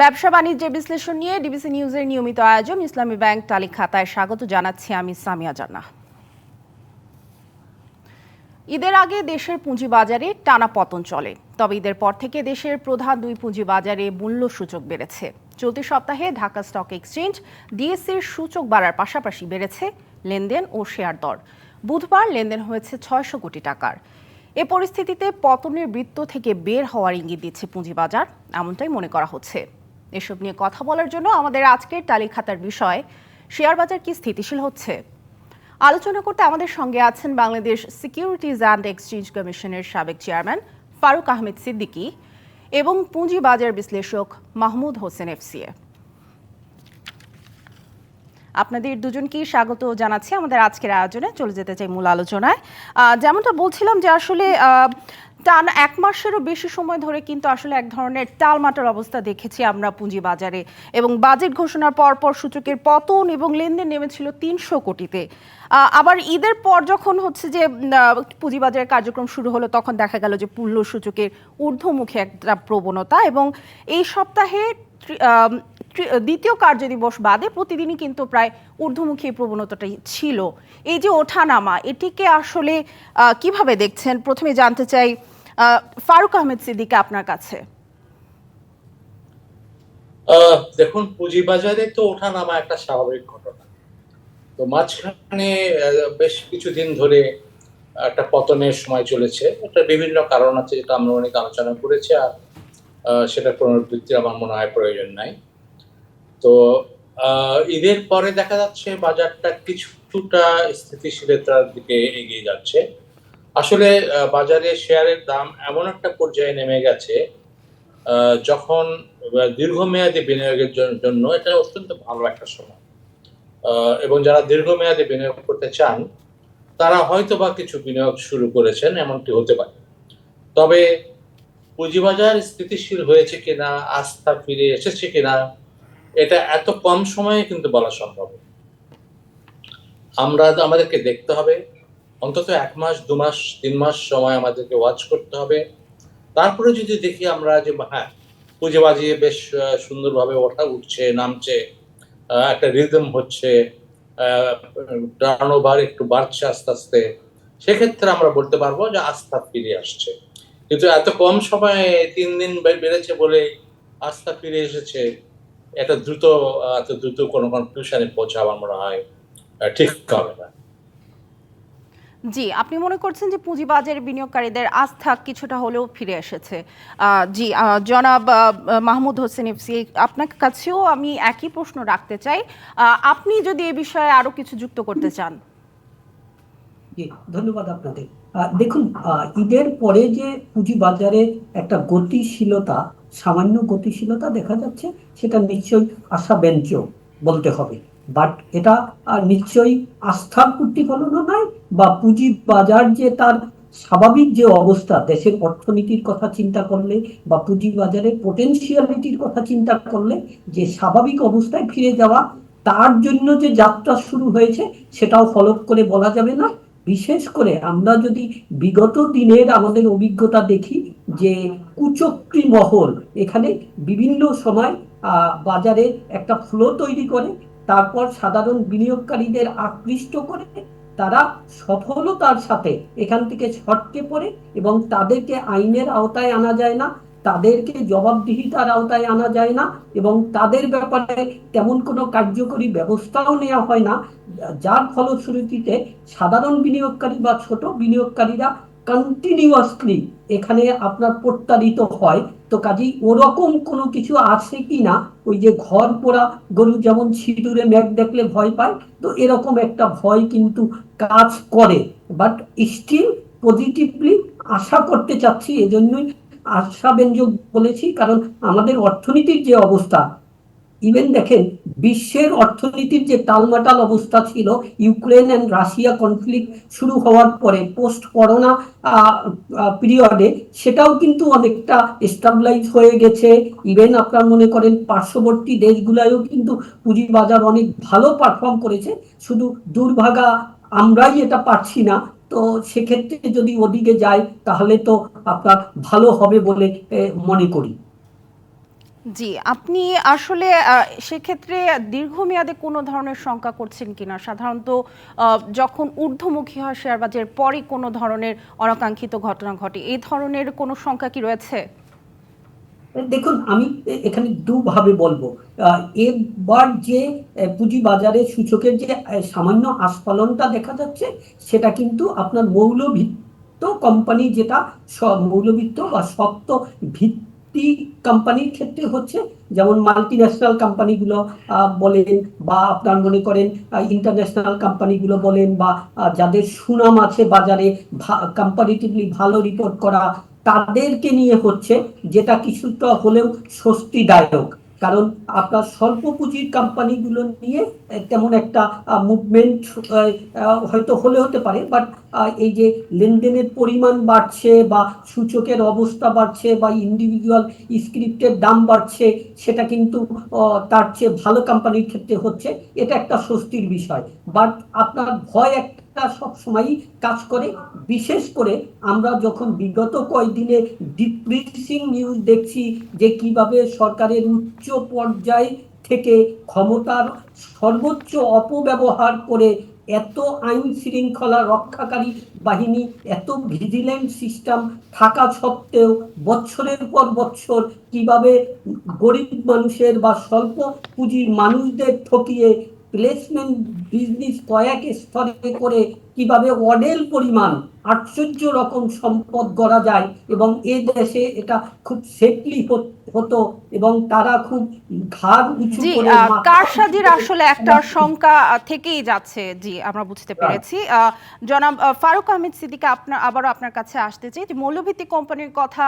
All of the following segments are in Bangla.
ব্যবসা বাণিজ্যের বিশ্লেষণ নিয়ে ডিবিসি নিউজের নিয়মিত আয়োজন ইসলামী ব্যাংক তালিক খাতায় স্বাগত জানাচ্ছি আমি সামিয়া জান্না ঈদের আগে দেশের পুঁজিবাজারে টানা পতন চলে, তবে ঈদের পর থেকে দেশের প্রধান দুই পুঁজিবাজারে মূল্য সূচক বেড়েছে। চলতি সপ্তাহে ঢাকা স্টক এক্সচেঞ্জ ডিএসসির সূচক বাড়ার পাশাপাশি বেড়েছে লেনদেন ও শেয়ার দর। বুধবার লেনদেন হয়েছে ছয়শো কোটি টাকার। এ পরিস্থিতিতে পতনের বৃত্ত থেকে বের হওয়ার ইঙ্গিত দিচ্ছে পুঁজিবাজার, এমনটাই মনে করা হচ্ছে। এসব নিয়ে কথা বলার জন্য আমাদের আজকের তালিক খাতার বিষয়, শেয়ার বাজার কি স্থিতিশীল হচ্ছে? আলোচনা করতে আমাদের সঙ্গে আছেন বাংলাদেশ সিকিউরিটিজ অ্যান্ড এক্সচেঞ্জ কমিশনের সাবেক চেয়ারম্যান ফারুক আহমেদ সিদ্দিকী এবং পুঁজিবাজার বিশ্লেষক মাহমুদ হোসেন এফসিএ আপনাদের দুজনকেই স্বাগত জানাচ্ছি আমাদের আজকের আয়োজনে। চলে যেতে চাই মূল আলোচনায়। যেমনটা বলছিলাম যে আসলে টান এক মাসেরও বেশি সময় ধরে কিন্তু আসলে এক ধরনের টালমাটাল অবস্থা দেখেছি আমরা পুঁজিবাজারে। এবং বাজেট ঘোষণার পর পর সূচকের পতন এবং লেনদেন নেমেছিল তিনশো কোটিতে। আবার ঈদের পর যখন হচ্ছে যে পুঁজিবাজারের কার্যক্রম শুরু হলো, তখন দেখা গেল যে পূর্ণ সূচকের ঊর্ধ্বমুখী একটা প্রবণতা এবং এই সপ্তাহে দ্বিতীয় কার্যদিবস বাদে প্রতিদিনই কিন্তু প্রায় ঊর্ধ্বমুখী প্রবণতাটাই ছিল। এই যে ওঠানামা, এটিকে আসলে কীভাবে দেখছেন? প্রথমে জানতে চাই ফারুক আহমেদ সিদ্দিকে আপনার কাছে। দেখুন, পুঁজিবাজারে তো ওঠা নামা একটা স্বাভাবিক ঘটনা। তো মাঝখানে বেশ কিছুদিন ধরে একটা পতনের সময় চলেছে। এটা বিভিন্ন কারণ আছে যেটা আমরা অনেক আলোচনা করেছি আর সেটা পুনরাবৃত্তি আমার মনে হয় প্রয়োজন নাই। তো ঈদের পরে দেখা যাচ্ছে বাজারটা কিছুটা স্থিতিশীলতার দিকে এগিয়ে যাচ্ছে। আসলে বাজারে শেয়ারের দাম এমন একটা পর্যায়ে নেমে গেছে যখন দীর্ঘমেয়াদী বিনিয়োগের জন্য এটা অত্যন্ত ভালো একটা সময় এবং যারা দীর্ঘমেয়াদী বিনিয়োগ করতে চান, তারা হয়তো বা কিছু বিনিয়োগ শুরু করেছেন, এমনটি হতে পারে তবে পুঁজিবাজার স্থিতিশীল হয়েছে কিনা, আস্থা ফিরে এসেছে কিনা, এটা এত কম সময়ে কিন্তু বলা সম্ভব। আমরা আমাদেরকে দেখতে হবে অন্তত এক মাস, দু মাস, তিন মাস সময় আমাদেরকে ওয়াচ করতে হবে। তারপরে যদি দেখি আমরা যে হ্যাঁ পুজো বাজিয়ে বেশ সুন্দরভাবে ওঠা, উঠছে, নামছে একটা রিদম হচ্ছে টার্ন ওভার একটু বাড়ছে আস্তে আস্তে, সেক্ষেত্রে আমরা বলতে পারব যে আস্থা ফিরে আসছে। কিন্তু এত কম সময়ে তিন দিন বেড়েছে বলে আস্থা ফিরে এসেছে, এটা দ্রুত এত দ্রুত কোনো কনক্লুশনে পৌঁছা আমার মনে হয় ঠিক হবে না। জি, আপনি মনে করছেন যে পুঁজিবাজারে বিনিয়োগকারীদের আস্থা কিছুটা হলেও ফিরে এসেছে। জি জনাব মাহমুদ হোসেন এফসি, আপনার কাছেও আমি একই প্রশ্ন রাখতে চাই। আপনি যদি এ বিষয়ে আরও কিছু যুক্ত করতে চান। ধন্যবাদ আপনাদের। দেখুন ঈদের পরে যে পুঁজি বাজারে একটা গতিশীলতা, সামান্য গতিশীলতা দেখা যাচ্ছে, সেটা নিশ্চয়ই আশাব্যঞ্জক বলতে হবে। বাট এটা নিশ্চয়ই আস্থার প্রতিফলনও নয় বা পুঁজি বাজার যে তার স্বাভাবিক যে অবস্থা, দেশের অর্থনীতির কথা চিন্তা করলে বা পুঁজি বাজারের পোটেনশিয়ালিটির কথা চিন্তা করলে যে স্বাভাবিক অবস্থায় ফিরে যাওয়া, তার জন্য যে যাত্রা শুরু হয়েছে সেটাও ফলক করে বলা যাবে না। বিশেষ করে আমরা যদি বিগত দিনের আমাদের অভিজ্ঞতা দেখি যে কুচক্রি মহল, এখানে বিভিন্ন সময় বাজারে একটা ফ্লো তৈরি করে তারপর সাধারণ বিনিয়োগকারীদের আকৃষ্ট করে তারা সফলতার সাথে এখান থেকে ছটকে পড়ে এবং তাদেরকে আইনের আওতায় আনা যায় না, তাদেরকে জবাবদিহিতার আওতায় আনা যায় না এবং তাদের ব্যাপারে তেমন কোনো কার্যকরী ব্যবস্থাও নেওয়া হয় না। যার ফলশ্রুতিতে সাধারণ বিনিয়োগকারী বা ছোট বিনিয়োগকারীরা কন্টিনিউয়াসলি এখানে আপনার প্রত্যারিত হয়, তো কাজেই ওরকম কোনো কিছু আছে কি না? ওই যে ঘর পোড়া গরু যেমন সিঁদুরে মেঘ দেখলে ভয় পায়, তো এরকম একটা ভয় কিন্তু কাজ করে। বাট স্টিল পজিটিভলি আশা করতে চাচ্ছি, এজন্যই আশা আশাব্যঞ্জক বলেছি, কারণ আমাদের অর্থনীতির যে অবস্থা ইভেন দেখেন, বিশ্বের অর্থনীতির যে টালমাটাল অবস্থা ছিল, ইউক্রেন অ্যান্ড রাশিয়া কনফ্লিক্ট শুরু হওয়ার পরে পোস্ট করোনা পিরিয়ডে সেটাও কিন্তু অনেকটা স্টাবলাইজ হয়ে গেছে। ইভেন আপনার মনে করেন, পার্শ্ববর্তী দেশগুলোয়ও কিন্তু পুঁজিবাজার অনেক ভালো পারফর্ম করেছে। শুধু দুর্ভাগা, আমরাই এটা পারছি না। তো সেক্ষেত্রে যদি ওদিকে যায়, তাহলে তো আপনার ভালো হবে বলে মনে করি। জি, আপনি আসলে সেক্ষেত্রে দীর্ঘমেয়াদে কোনো ধরনের শঙ্কা করছেন কিনা? সাধারণত যখন ঊর্ধ্বমুখী হয় শেয়ার বাজারের পরে কোনো ধরনের অনাকাঙ্ক্ষিত ঘটনা ঘটে, এই ধরনের কোনো শঙ্কা কি রয়েছে? দেখুন, আমি এখানে দুভাবে বলব। এবার যে পুঁজি বাজারে সূচকের যে সামান্য আস্ফালনটা দেখা যাচ্ছে, সেটা কিন্তু আপনার মৌলভিত্ত কোম্পানি যেটা মৌলভিত্ত বা শক্ত ভিত্তি কোম্পানির ক্ষেত্রে হচ্ছে, যেমন মাল্টি ন্যাশনাল কোম্পানিগুলো বলেন বা আপনার মনে করেন ইন্টারন্যাশনাল কোম্পানিগুলো বলেন বা যাদের সুনাম আছে বাজারে কম্পারিটিভলি ভালো রিপোর্ট করা, তাদেরকে নিয়ে হচ্ছে, যেটা কিছুটা হলেও স্বস্তিদায়ক। কারণ আপনার স্বল্প পুঁজির কোম্পানিগুলো নিয়ে তেমন একটা মুভমেন্ট হয়তো হলে হতে পারে বাট এই যে লেনদেনের পরিমাণ বাড়ছে বা সূচকের অবস্থা বাড়ছে বা ইন্ডিভিজুয়াল স্ক্রিপ্টের দাম বাড়ছে, সেটা কিন্তু তার চেয়ে ভালো কোম্পানির ক্ষেত্রে হচ্ছে, এটা একটা স্বস্তির বিষয়। বাট আপনার ভয় একটা সব সময়ই কাজ করে। বিশেষ করে আমরা যখন বিগত কয়েকদিনে ডিপ্রেসিং নিউজ দেখছি যে কীভাবে সরকারের উচ্চ পর্যায় থেকে ক্ষমতার সর্বোচ্চ অপব্যবহার করে এত আইন শৃঙ্খলা রক্ষাকারী বাহিনী, এত ভিজিল্যান্ট সিস্টেম থাকা সত্ত্বেও বছরের পর বছর কীভাবে গরিব মানুষের বা স্বল্প পুঁজির মানুষদের ঠকিয়ে প্লেসমেন্ট বিজনেস কয়েক স্তরে করে কীভাবে অডেল পরিমাণ আশ্চর্য রকম সম্পদ গড়া যায় এবং এ দেশে এটা খুব সেফলি হতো এবং তারা খুব ঘাড় উঁচু করে কারসাজির আসলে একটা শঙ্কা থেকেই যাচ্ছে জি আমরা বুঝতে পেরেছি। জনাব ফারুক আহমেদ সিদ্দিকা আপনার আবারও আপনার কাছে আসতে চাই যে মৌলভিত্তিক কোম্পানির কথা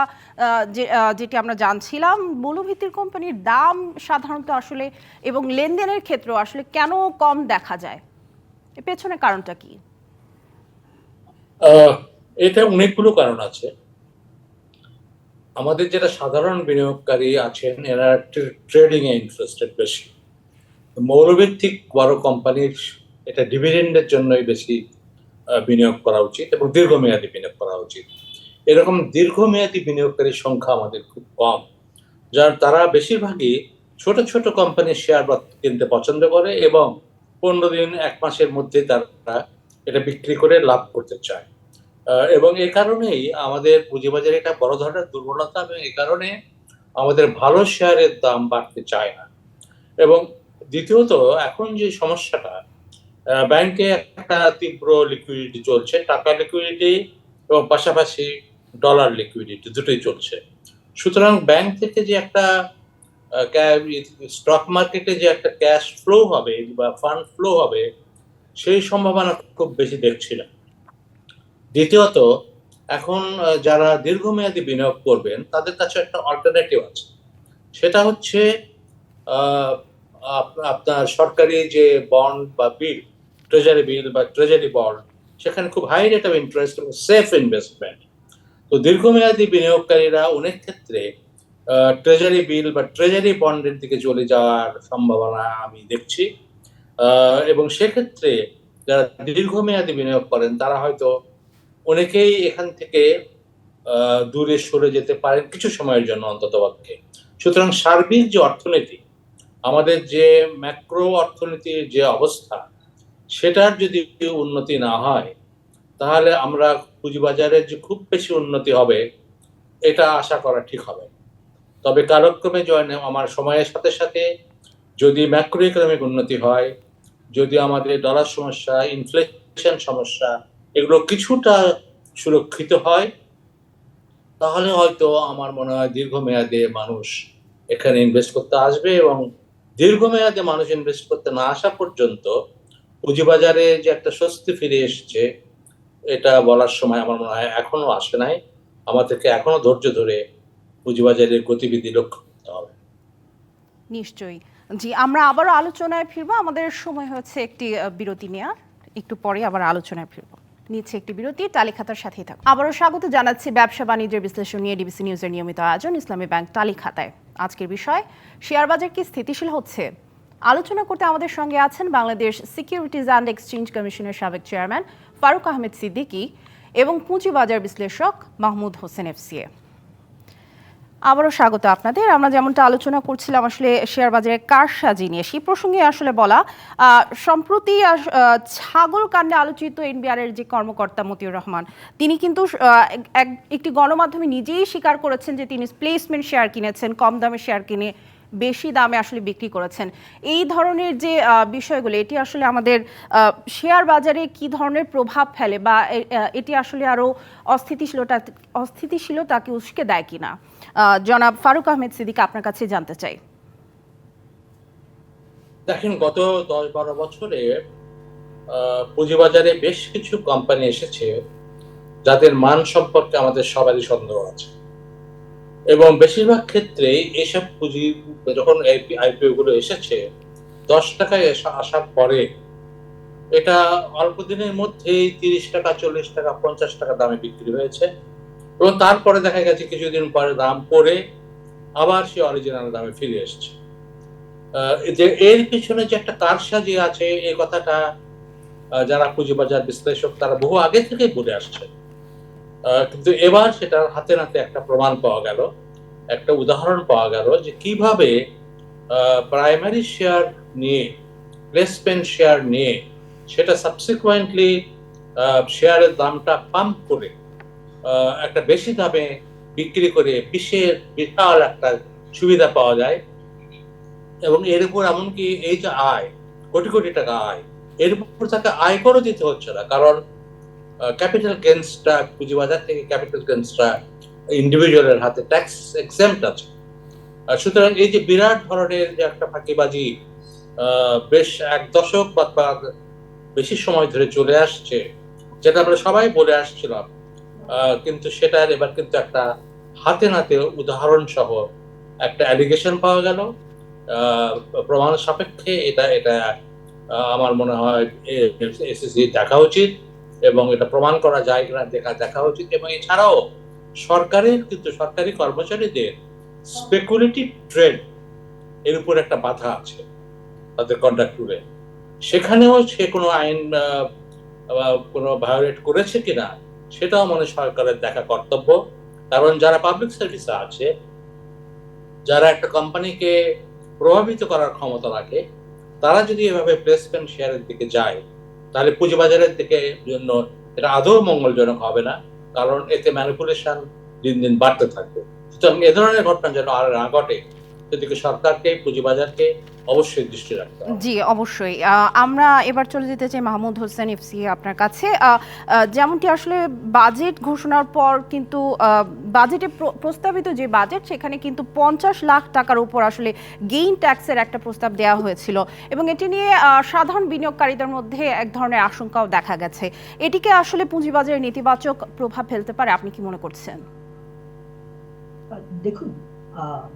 যেটি আমরা জানছিলাম মৌলভিত্তির কোম্পানির দাম সাধারণত আসলে এবং লেনদেনের ক্ষেত্রেও আসলে কেন কম দেখা যায়? এর পেছনে কারণটা কি? এটা অনেকগুলো কারণ আছে। আমাদের যেটা সাধারণ বিনিয়োগকারী আছেন, এরা ট্রেডিং এ ইন্টারেস্টেড বেশি। মৌলভিত্তিক বড় কোম্পানির এটা ডিভিডেন্ডের জন্যই বেশি বিনিয়োগ করা উচিত এবং দীর্ঘমেয়াদী বিনিয়োগ করা উচিত। এরকম দীর্ঘমেয়াদী বিনিয়োগকারীর সংখ্যা আমাদের খুব কম, যার তারা বেশিরভাগই ছোট ছোট কোম্পানির শেয়ার কিনতে পছন্দ করে এবং পনেরো দিন, এক মাসের মধ্যে তারা এটা বিক্রি করে লাভ করতে চায়। এবং এই কারণেই আমাদের পুঁজিবাজারে এটা বড় ধরনের দুর্বলতা এবং এই কারণে আমাদের ভালো শেয়ারের দাম বাড়তে চায় না। এবং দ্বিতীয়ত, এখন যে সমস্যাটা ব্যাংকে একটা তীব্র লিকুইডিটি চলছে, টাকা লিকুইডিটি এবং পাশাপাশি ডলার লিকুইডিটি দুটোই চলছে। সুতরাং ব্যাংক থেকে যে একটা স্টক মার্কেটে যে একটা ক্যাশ ফ্লো হবে বা ফান্ড ফ্লো হবে সেই সম্ভাবনা খুব বেশি দেখছি না দ্বিতীয়ত, এখন যারা দীর্ঘমেয়াদী বিনিয়োগ করবেন, তাদের কাছে একটা অল্টারনেটিভ আছে। সেটা হচ্ছে আপনার সরকারি যে বন্ড বা বিল ট্রেজারি বিল বা ট্রেজারি বন্ড সেখানে খুব হাই রেট অফ ইন্টারেস্ট এবং সেফ ইনভেস্টমেন্ট তো দীর্ঘমেয়াদী বিনিয়োগকারীরা অনেক ক্ষেত্রে ট্রেজারি বিল বা ট্রেজারি বন্ডের দিকে চলে যাওয়ার সম্ভাবনা আমি দেখছি। এবং সেক্ষেত্রে যারা দীর্ঘমেয়াদী বিনিয়োগ করেন, তারা হয়তো অনেকেই এখান থেকে দূরে সরে যেতে পারেন কিছু সময়ের জন্য অন্ততপক্ষে সুতরাং সার্বিক যে অর্থনীতি, আমাদের যে ম্যাক্রো অর্থনীতির যে অবস্থা, সেটার যদি উন্নতি না হয়, তাহলে আমরা পুঁজিবাজারের যে খুব বেশি উন্নতি হবে, এটা আশা করা ঠিক হবে। তবে কালক্রমে জয় আমার সময়ের সাথে সাথে যদি ম্যাক্রো ইকোনমিক উন্নতি হয় যদি আমাদের ডলার সমস্যা ইনফ্লেশন সমস্যা, এগুলো কিছুটা সুরক্ষিত হয়, তাহলে হয়তো আমার মনে হয় দীর্ঘমেয়াদে মানুষ এখানে ইনভেস্ট করতে আসবে এবং দীর্ঘমেয়াদে মানুষ ইনভেস্ট করতে না আসা পর্যন্ত পুঁজিবাজারে যে একটা স্বস্তি ফিরে এসছে, এটা বলার সময় আমার মনে হয় এখনও আসে নাই। আমাদেরকে এখনও ধৈর্য ধরে পুঁজিবাজারের গতিবিধি লক্ষ্য করতে হবে। নিশ্চয়ই। জি, আমরা আবারও আলোচনায় ফিরবো। আমাদের সময় হচ্ছে একটি বিরতি নেওয়ার একটু পরে আবার আলোচনায় ফিরবো। নিচ্ছে একটি বিরতি, তালিখাতার সাথেই থাকুন। আবারও স্বাগত জানাচ্ছি ব্যবসা বাণিজ্যের বিশ্লেষণ নিয়ে ডিবিসি নিউজের নিয়মিত আয়োজন, ইসলামী ব্যাংক তালিখাতায়। আজকের বিষয়, শেয়ার বাজার কি স্থিতিশীল হচ্ছে? আলোচনা করতে আমাদের সঙ্গে আছেন বাংলাদেশ সিকিউরিটিজ অ্যান্ড এক্সচেঞ্জ কমিশনের সাবেক চেয়ারম্যান ফারুক আহমেদ সিদ্দিকী এবং পুঁজিবাজার বিশ্লেষক মাহমুদ হোসেন এফসিএ। আবারও স্বাগত আপনাদের। আমরা যেমনটা আলোচনা করছিলাম আসলে শেয়ার বাজারে কারসাজি নিয়ে, সেই প্রসঙ্গে আসলে বলা সম্প্রতি ছাগল কাণ্ডে আলোচিত এনবিআর এর যে কর্মকর্তা মতিউর রহমান, তিনি কিন্তু এক- এক- একটি গণমাধ্যমে নিজেই স্বীকার করেছেন যে তিনি প্লেসমেন্ট শেয়ার কিনেছেন, কম দামে শেয়ার কিনে বেশি দামে আসলে বিক্রি করেছেন। এই ধরনের যে বিষয়গুলো, এটি আসলে আমাদের শেয়ার বাজারে কি ধরনের প্রভাব ফেলে বা এটি আসলে আরও অস্থিতিশীলতা অস্থিতিশীলতাকে উস্কে দেয় কিনা? জনাব ফারুক আহমেদ সিদ্দিক আপনার কাছে জানতে চাই। দেখেন, গত দশ বারো বছরে পুঁজিবাজারে বেশ কিছু কোম্পানি এসেছে যাদের মান সম্পর্কে আমাদের সবারই সন্দেহ আছে। এবং বেশিরভাগ ক্ষেত্রেই এসব পুঁজি, যখন আইপিও গুলো এসেছে, দশ টাকায় আসার পরে এটা অল্প দিনের মধ্যেই তিরিশ টাকা, চল্লিশ টাকা, পঞ্চাশ টাকা দামে বিক্রি হয়েছে। এবং তারপরে দেখা গেছে কিছুদিন পরে দাম পড়ে আবার সে অরিজিনাল দামে ফিরে এসেছে। যে এর পিছনে যে একটা কারসাজি আছে, এই কথাটা যারা পুঁজিবাজার বিশ্লেষক, তারা বহু আগে থেকেই বলে আসছে। কিন্তু এবার সেটার হাতে নাতে একটা প্রমাণ পাওয়া গেল, একটা উদাহরণ পাওয়া গেল যে কীভাবে প্রাইমারি শেয়ার নিয়ে প্লেসমেন্ট শেয়ার নিয়ে, সেটা সাবসিকুয়েন্টলি শেয়ারের দামটা পাম্প করে একটা বেশি দামে বিক্রি করে বিশ্বের বিশাল একটা সুবিধা পাওয়া যায়। এবং এর উপর এমনকি এই যে আয়, কোটি কোটি টাকা আয়, এর উপর তাকে আয় করে দিতে হচ্ছে না। কারণ ক্যাপিটাল গেন্সটা পুঁজিবাজার থেকে ক্যাপিটাল গেন্সটা ইন্ডিভিজুয়ালের হাতে ট্যাক্স এক্সেম্ট আছে। সুতরাং এই যে বিরাট ধরনের যে একটা ফাঁকিবাজি বেশ এক দশক বা বেশি সময় ধরে চলে আসছে, যেটা আমরা সবাই বলে আসছিলাম। কিন্তু সেটার এবার কিন্তু একটা হাতে নাতে উদাহরণ সহ একটা অ্যালিগেশন পাওয়া গেল। প্রমাণ সাপেক্ষে এটা এটা আমার মনে হয় এসএসসি দেখা উচিত এবং এটা প্রমাণ করা যায় কিনা দেখা দেখা উচিত এবং এছাড়াও সরকারের কিন্তু সরকারি কর্মচারীদের স্পেকুলেটিভ ট্রেড এর উপর একটা বাধা আছে তাদের কন্ট্রাক্টুরে সেখানেও সে কোনো আইন কোনো ভায়োলেট করেছে কিনা সেটাও মনে সরকারের দেখা কর্তব্য। কারণ যারা পাবলিক সার্ভিসে আছে, যারা একটা কোম্পানিকে প্রভাবিত করার ক্ষমতা রাখে, তারা যদি এভাবে প্লেসমেন্ট শেয়ারের দিকে যায়, তাহলে পুঁজিবাজারের দিকে জন্য এটা আদৌ মঙ্গলজনক হবে না, কারণ এতে ম্যানিপুলেশন দিন দিন বাড়তে থাকবে। সুতরাং এ ধরনের ঘটনা যেন আর না ঘটে সেদিকে সরকারকে পুঁজিবাজারকে অবশ্যই দৃষ্টি রাখতে জি অবশ্যই। আমরা এবার চলে যেতে চাই মাহমুদ হোসেন এফসি আপনার কাছে। যেমনটি আসলে বাজেট ঘোষণার পর কিন্তু আহ, বাজেটে প্র- প্রস্তাবিত যে বাজেট সেখানে কিন্তু পঞ্চাশ লাখ টাকার উপর আসলে গেইন ট্যাক্সের একটা প্রস্তাব দেওয়া হয়েছিল। এবং এটি নিয়ে সাধারণ বিনিয়োগকারীদের মধ্যে এক ধরনের আশঙ্কাও দেখা গেছে। এটিকে আসলে পুঁজিবাজারে নেতিবাচক প্রভাব ফেলতে পারে আপনি কি মনে করছেন? দেখুন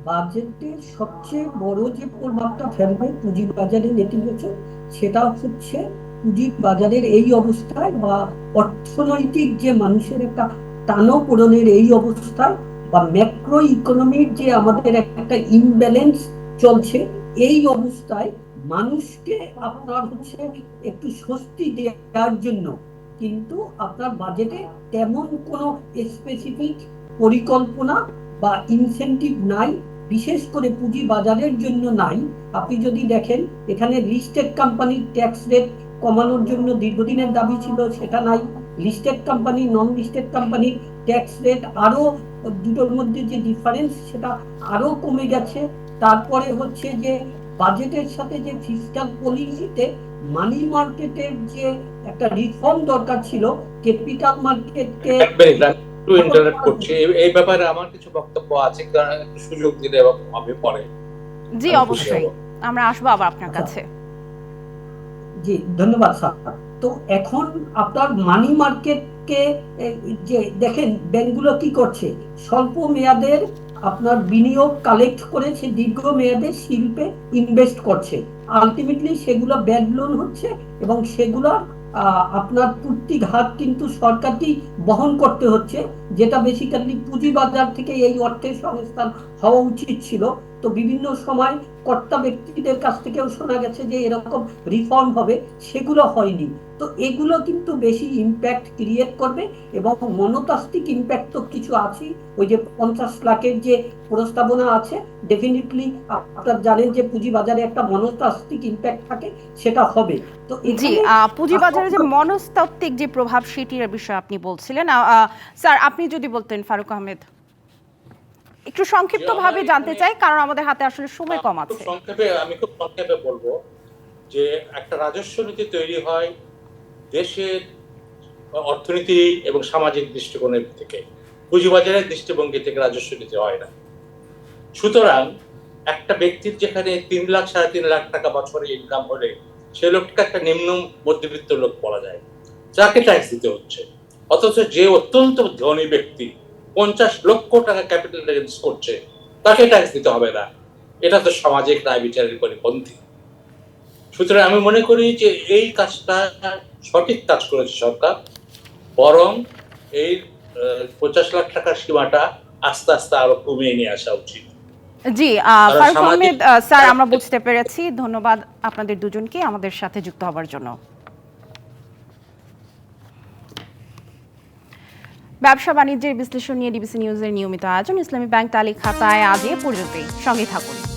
বাজেটের সবচেয়ে বড় যে প্রভাবটা ফেলবে পুঁজি বাজারে নেতিবাচক সেটা হচ্ছে পুঁজি বাজারের এই অবস্থায় বা অর্থনৈতিক যে মানুষের একটা টানাপোড়েনের এই অবস্থায় বা ম্যাক্রো ইকোনমির যে আমাদের একটা ইমব্যালেন্স চলছে, এই অবস্থায় মানুষকে আপনার হচ্ছে একটু স্বস্তি দেওয়ার জন্য কিন্তু আপনার বাজেটে তেমন কোনো স্পেসিফিক পরিকল্পনা বা ইনসেন্টিভ নাই, বিশেষ করে পুঁজি বাজারের জন্য নাই। আপনি যদি দেখেন, এখানে লিস্টেড কোম্পানির ট্যাক্স রেট কমানোর জন্য দীর্ঘদিনের দাবি ছিল, সেটা নাই। লিস্টেড কোম্পানি নন লিস্টেড কোম্পানির ট্যাক্স রেট আরও দুটোর মধ্যে যে ডিফারেন্স সেটা আরও কমে গেছে। তারপরে হচ্ছে যে বাজেটের সাথে যে ফিসক্যাল পলিসিতে মানি মার্কেটের যে একটা রিফর্ম দরকার ছিল ক্যাপিটাল মার্কেটকে একটু ইন্টারাক্ট করছি। এই- ব্যাপারে আমার কিছু বক্তব্য আছে কারণ একটু সুযোগ দিলে হবে পরে জি অবশ্যই। আমরা আসব আবার আপনার আচ্ছা। কাছে। জি ধন্যবাদ স্যার। তো এখন আপনার মানি মার্কেটকে যে দেখেন ব্যাংকগুলো কি করছে? স্বল্প মেয়াদের আপনার বিনিয়োগ কালেক্ট করে সে দীর্ঘ মেয়াদে শিল্পে ইনভেস্ট করছে। আলটিমেটলি সেগুলো ব্যাড লোন হচ্ছে এবং সেগুলো আপনার পূর্তি ঘাত কিন্তু সরকারটি বহন করতে হচ্ছে। যেটা বেসিক্যালি পুঁজি বাজার থেকে এই অর্থের সংস্থান হওয়া উচিত ছিল। তো বিভিন্ন সময় কর্তা ব্যক্তিদের কাছ থেকেও শোনা গেছে যে এরকম রিফর্ম হবে সেগুলো হয়নি। তো এগুলো কিন্তু বেশি ইম্প্যাক্ট ক্রিয়েট করবে এবং মনোতাস্ত্বিক ইম্প্যাক্ট তো কিছু আছে ওই যে পঞ্চাশ লাখের যে প্রস্তাবনা আছে ডেফিনেটলি আপনার জানেন যে পুঁজিবাজারে একটা মনোতাস্ত্বিক ইম্প্যাক্ট থাকে সেটা হবে। তো জি পুঁজিবাজারে যে মনস্তাত্ত্বিক যে প্রভাব সেটির বিষয়ে আপনি বলছিলেন স্যার আপনি যদি বলতেন ফারুক আহমেদ। একটু সংক্ষিপ্তভাবে জানতে চাই কারণ আমাদের হাতে আসলে সময় কম আছে। সংক্ষেপে আমি খুব সংক্ষেপে বলব যে একটা রাজস্ব নীতি তৈরি হয় দেশের অর্থনীতি এবং সামাজিক দৃষ্টিকোণের থেকে পুঁজিবাজারের দৃষ্টিভঙ্গি থেকে রাজস্ব নীতি হয় না। সুতরাং একটা ব্যক্তির যেখানে তিন লাখ সাড়ে তিন লাখ টাকা বছরে ইনকাম হলে সে লোকটাকে একটা নিম্ন মধ্যবিত্ত লোক বলা যায়। যাকে ট্যাক্স দিতে হচ্ছে। অথচ যে অত্যন্ত ধনী ব্যক্তি পঞ্চাশ লক্ষ টাকা ক্যাপিটাল রেঞ্জ করছে তাকে ট্যাক্স দিতে হবে না। এটা তো সামাজিক রায় বিচারের পরিপন্থী সুতরাং আমি মনে করি যে এই কাজটা সঠিক কাজ করেছে সরকার বরং এই পঞ্চাশ লাখ টাকার সীমাটা আস্তে আস্তে আরও কমিয়ে নিয়ে আসা উচিত। জি ফারুক আহমেদ স্যার আমরা বুঝতে পেরেছি। ধন্যবাদ আপনাদের দুজনকে আমাদের সাথে যুক্ত হবার জন্য। ব্যবসা বাণিজ্যের বিশ্লেষণ নিয়ে ডিবিসি নিউজের নিয়মিত আয়োজন। ইসলামী ব্যাংক তালিক খাতায় আজ পর্যন্তই সঙ্গে থাকুন।